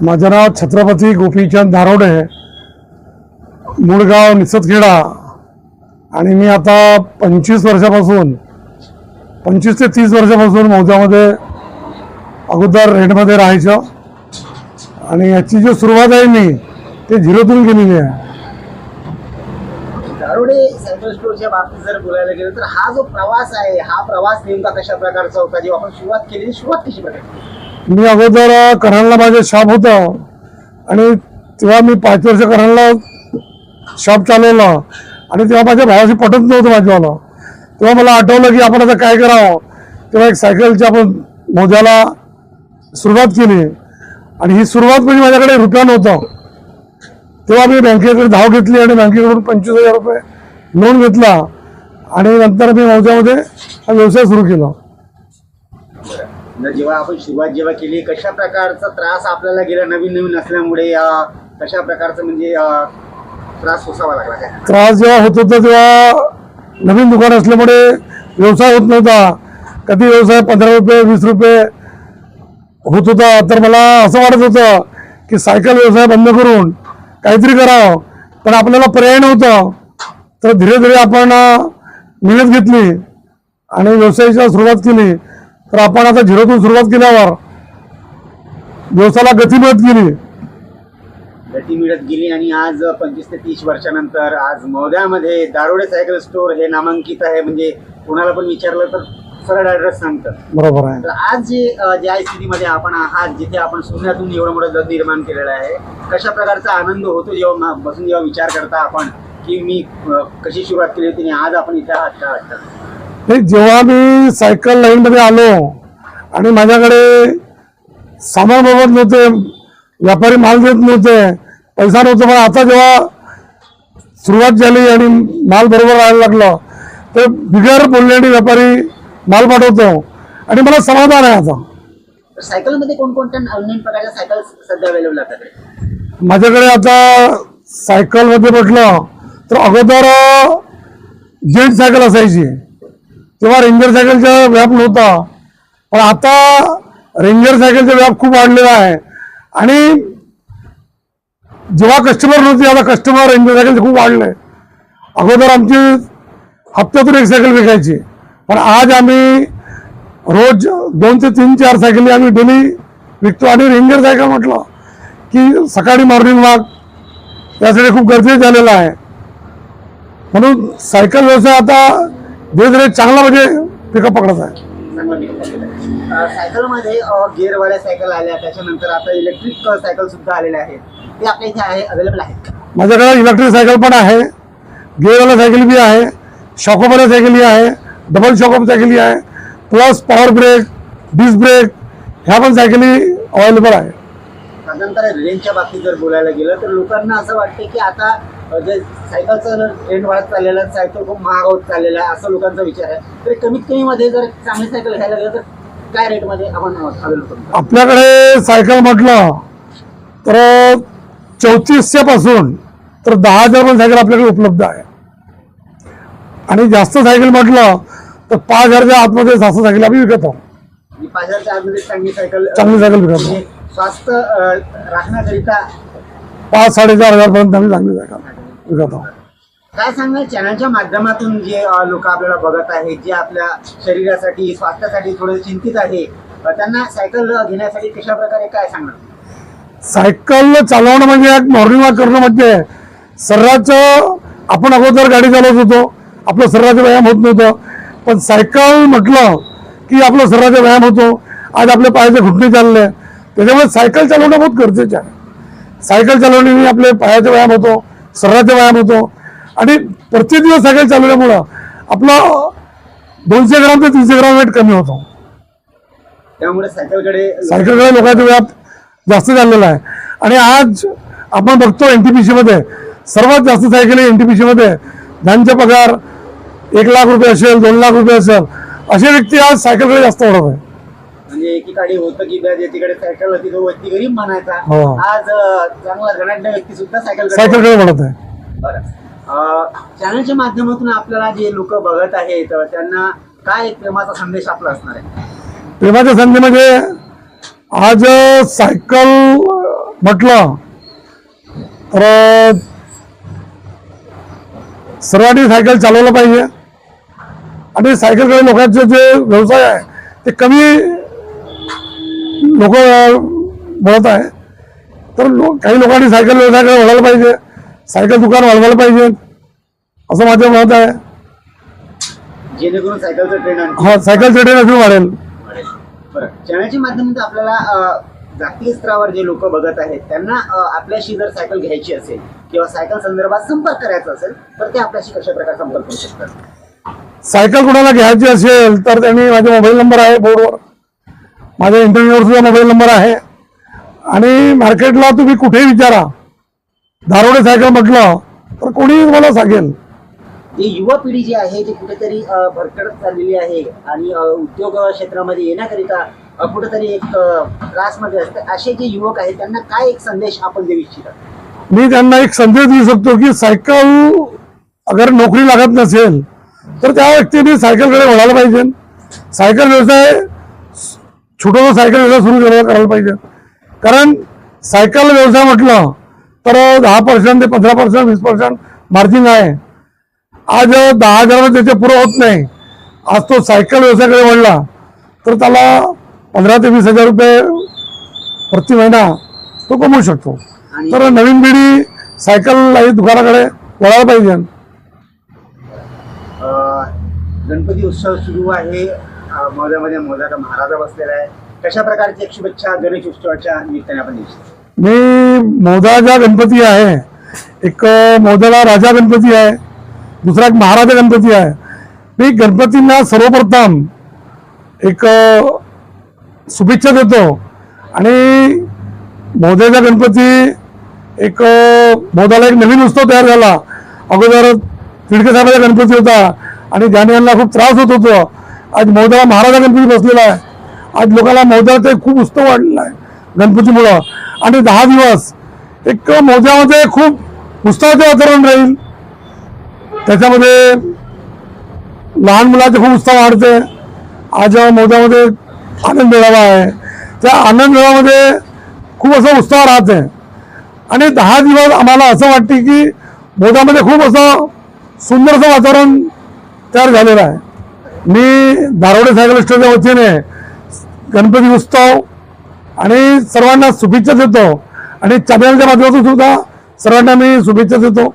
माझं नाव छत्रपती गोपीचंद दारोडे मूळगाव निसतखेडा. आणि मी आता पंचवीस वर्षापासून पंचवीस ते तीस वर्षापासून मौजामध्ये अगोदर रेंटमध्ये राहायचं. आणि याची जी सुरुवात आहे मी ते झिरोतून केलेली आहे. दारोडे सेंट्रल स्टोरच्या बाबतीत जर बोलायला गेलं तर हा जो प्रवास आहे हा प्रवास नेमका कशा प्रकारचा होता? जेव्हा आपण सुरुवात केली सुरुवात कशी प्रकारची मी अगोदर कराडला माझं शॉप होतं. आणि तेव्हा मी पाच वर्ष कराडला शॉप चालवलं. आणि तेव्हा माझ्या भावाशी पटत नव्हतं माझ्यावाला तेव्हा मला आठवलं की आपण आता काय करावं. तेव्हा एक सायकलची आपण मोजाला सुरुवात केली. आणि ही सुरुवात म्हणजे माझ्याकडे रुपया नव्हतं. तेव्हा मी बँकेकडे धाव घेतली आणि बँकेकडून पंचवीस हजार रुपये लोन घेतला. आणि नंतर मी मौजामध्ये हा व्यवसाय सुरू केला. जेव्हा आपण सुरुवात जेव्हा केली कशा प्रकारचा त्रास आपल्याला गेला नवीन नवीन असल्यामुळे कशा प्रकारचा म्हणजे त्रास सोसावा लागला काय? त्रास जेव्हा होत होता तेव्हा नवीन दुकान असल्यामुळे व्यवसाय होत नव्हता. कधी व्यवसाय पंधरा रुपये वीस रुपये होत होता. तर मला असं वाटत होतं की सायकल व्यवसाय बंद करून काहीतरी करावं. पण आपल्याला पर्याय नव्हतं. तर धीरे धीरे आपण मेहनत घेतली आणि व्यवसायाची सुरुवात केली. तर आपण आता झिरोतून सुरुवात केल्यावर व्यवसायाला गती मिळत गेली. गती मिळत गेली आणि आज पंचवीस ते तीस वर्षानंतर आज मौद्यामध्ये दारोडे सायकल स्टोअर हे नामांकित आहे. म्हणजे कोणाला पण विचारलं तर सरळ ऍड्रेस सांगतं. बरोबर आहे. तर आज जे ज्या स्थितीमध्ये आपण आहात जिथे आपण शून्यातून एवढं मोठं जग निर्माण केलेलं आहे कशा प्रकारचा आनंद होतो जेव्हा बसून जेव्हा विचार करता आपण की मी कशी सुरुवात केली होती आणि आज आपण इथे आहात का वाटतं? नाही जेव्हा मी सायकल लाईनमध्ये आलो आणि माझ्याकडे सामान बरोबर नव्हते व्यापारी माल देत नव्हते पैसा नव्हता पण आता जेव्हा सुरुवात झाली आणि माल बरोबर राहायला लागला तर बिगर बोलण्याने व्यापारी माल पाठवतो. आणि मला समाधान आहे आता. सायकलमध्ये कोणकोणत्या सायकल सध्या माझ्याकडे आता सायकलमध्ये म्हटलं तर अगोदर जेंट सायकल असायची. तेव्हा रेंजर सायकलचा व्याप नव्हता. पण आता रेंजर सायकलचा व्याप खूप वाढलेला आहे. आणि जेव्हा कस्टमर नव्हते आता कस्टमर रेंजर सायकल खूप वाढले अगोदर आमची हप्त्यातून एक सायकल विकायची. पण आज आम्ही रोज दोन ते तीन चार सायकली आम्ही डेली विकतो. आणि रेंजर सायकल म्हटलं की सकाळी मॉर्निंग वॉक त्यासाठी खूप गरजेचं झालेलं आहे. म्हणून सायकल व्यवसाय आता धीरे धीरे चांगला म्हणजे पिकअप पकडत आहे. सायकलमध्ये गिअरवाल्या सायकल आल्या त्याच्यानंतर आता इलेक्ट्रिक सायकल सुद्धा आलेल्या आहेत. ते आपल्या इथे आहे अवेलेबल आहेत का? माझ्याकडे इलेक्ट्रिक सायकल पण आहे गेअरवाला सायकल बी आहे शॉकअपवाल्या सायकली आहे डबल शॉकअप सायकली आहे plus power brake disc brake ह्या पण सायकली अवेलेबल आहे. साधारणतः रेंजच्या बाबतीत जर बोलायला गेलं तर लोकांना असं वाटते की आता जे सायकलचा ट्रेंड वाढत चाललेला आहे, सायकल खूप महाग होत चाललेला आहे असं लोकांचा विचार आहे. तर कमीत कमी मध्ये जर चांगली सायकल घ्यायला गेलं तर काय रेटमध्ये आपण अवेलेबल आपल्याकडे सायकल म्हटलं तर चौतीसशे पासून तर दहा हजार पण सायकल आपल्याकडे उपलब्ध आहे. आणि जास्त सायकल म्हटलं तर पाच हजारच्या आतमध्ये जास्त सायकल आम्ही विकत आहोत. पाच हजारच्या आतमध्ये चांगली सायकल चांगली सायकल विकत म्हणजे स्वास्थ्य राखण्याकरिता पाच साडेचार हजार पर्यंत आम्ही चांगली सायकल विकत आहोत. काय सांगाल चॅनलच्या माध्यमातून जे लोक आपल्याला बघत आहेत जे आपल्या शरीरासाठी स्वास्थ्यासाठी थोडे चिंतित आहे अ, त्यांना सायकल घेण्यासाठी कशा प्रकारे काय सांगणार सायकल चालवणं म्हणजे एक मॉर्निंग वॉक करणं म्हणजे सर्राचं आपण अगोदर गाडी चालवत होतो आपलं सर्राचा व्यायाम होत नव्हतं. पण सायकल म्हटलं की आपलं सर्राचा व्यायाम होतो आज आपल्या पायाचे घुटणे चालले. त्याच्यामुळे सायकल चालवणं बहुत गरजेचं आहे. सायकल चालवण्याने आपले पायाचा व्यायाम होतो सर्राचा व्यायाम होतो. आणि प्रत्येक दिवस सायकल चालवल्यामुळं आपलं दोनशे ग्राम ते तीनशे ग्राम वेट कमी होतो. त्यामुळे सायकलकडे सायकलकडे लोकांचा व्याप जास्त झालेला आहे. आणि आज आपण बघतो एनटीपीसी मध्ये सर्वात जास्त सायकल एनटीपीसी मध्ये ज्यांचा पगार एक लाख रुपये असेल दोन लाख रुपये असेल असे व्यक्ती आज सायकलकडे जास्त ओढत आहे म्हणजे एकीकडे होतं की ज्याच्याकडे सायकल होती तो व्यक्ती गरीब म्हणायचा हो. आज अ, चांगला धनाढ्य व्यक्ती सुद्धा सायकल सायकलकडे वळत आहे. चॅनलच्या माध्यमातून आपल्याला जे लोक बघत आहेत अ, त्यांना काय प्रेमाचा संदेश आपला असणार आहे? प्रेमाच्या संधी म्हणजे आज सायकल म्हटलं तर सर्वांनी सायकल चालवलं पाहिजे. आणि सायकलकडे लोकांचे जे व्यवसाय आहे ते कमी लोक बोलत आहे. तर लो काही लोकांनी सायकल व्यवसायाकडे वळायला पाहिजे. सायकल दुकान वाढवायला पाहिजे. असं माझं मत आहे. जेणेकरून सायकलचं ट्रेंड आणखी हा सायकल ट्रेडिंग अजून वाढेल. बरं. चॅनलच्या माध्यमातून आपल्याला अ, जागतिक स्तरावर जे लोक बघत आहेत त्यांना अ, आपल्याशी जर सायकल घ्यायची असेल किंवा सायकल संदर्भात संपर्क करायचा असेल तर ते आपल्याशी कशा प्रकारे संपर्क करू शकतात? सायकल कोणाला घ्यायची असेल तर त्यांनी माझा मोबाईल नंबर आहे बोर्डवर. माझ्या सुद्धा मोबाईल नंबर आहे. आणि मार्केटला तुम्ही कुठेही विचारा. दारोडे सायकल म्हटलं तर कोणीही तुम्हाला सांगेल. युवा पिढी जी आहे ती कुठेतरी अ, भरकटत चाललेली आहे आणि उद्योग क्षेत्रामध्ये येण्याकरिता कुठेतरी एक त्रासमध्ये असते. असे जे युवक आहेत त्यांना काय एक संदेश आपण देऊ इच्छिता? मी त्यांना एक संदेश देऊ शकतो की सायकल अगर नोकरी लागत नसेल तर त्या व्यक्तीने सायकलकडे वळायला पाहिजे. सायकल व्यवसाय छोटासा सायकल व्यवसाय सुरू करायला करायला पाहिजे. कारण सायकल व्यवसाय म्हटलं तर दहा पर्सेंट ते पंधरा पर्सेंट वीस पर्सेंट मार्जिन आहे. आज दहा हजाराला त्याचे पुरं होत नाही. आज तो सायकल व्यवसायाकडे वळला तर त्याला पंधरा ते वीस हजार रुपये प्रति महिना तो कमवू शकतो. तर नवीन पिढी सायकल दुकानाकडे वळायला पाहिजे. गणपती उत्सव सुरू आहे. अ, मोद्यामध्ये महाराजा बसलेला आहे. कशा प्रकारची एक शुभेच्छा गणेश उत्सवाच्या निमित्ताने आपण मी मोदाचा गणपती आहे एक मोदाला राजा गणपती आहे दुसरा एक महाराजा गणपती आहे. मी गणपतींना सर्वप्रथम एक शुभेच्छा देतो आणि मोद्याचा गणपती एक मौदाला एक नवीन उत्सव तयार झाला. अगोदर तिडके साहेबाचा गणपती होता आणि ज्ञानी यांना खूप त्रास होत होतो. आज मौदाला महाराजा गणपती बसलेला आहे. आज लोकांना मोद्याचा खूप उत्सव वाढलेला आहे. गणपतीमुळं आणि दहा दिवस एक मोद्यामध्ये खूप उत्साहाचं वातावरण राहील. त्याच्यामध्ये लहान मुलाचे खूप उत्साह वाढते. आज मौद्यामध्ये आनंद मेळावा आहे त्या आनंद मेळाव्यामध्ये खूप असा उत्साह राहते. आणि दहा दिवस आम्हाला असं वाटते की मोद्यामध्ये खूप असं सुंदर असं वातावरण तयार झालेलं आहे. मी धारवडे सायकल स्टोरच्या वतीने गणपती उत्सव आणि सर्वांना शुभेच्छा देतो. आणि चॅनलच्या माध्यमातून सुद्धा सर्वांना मी शुभेच्छा देतो.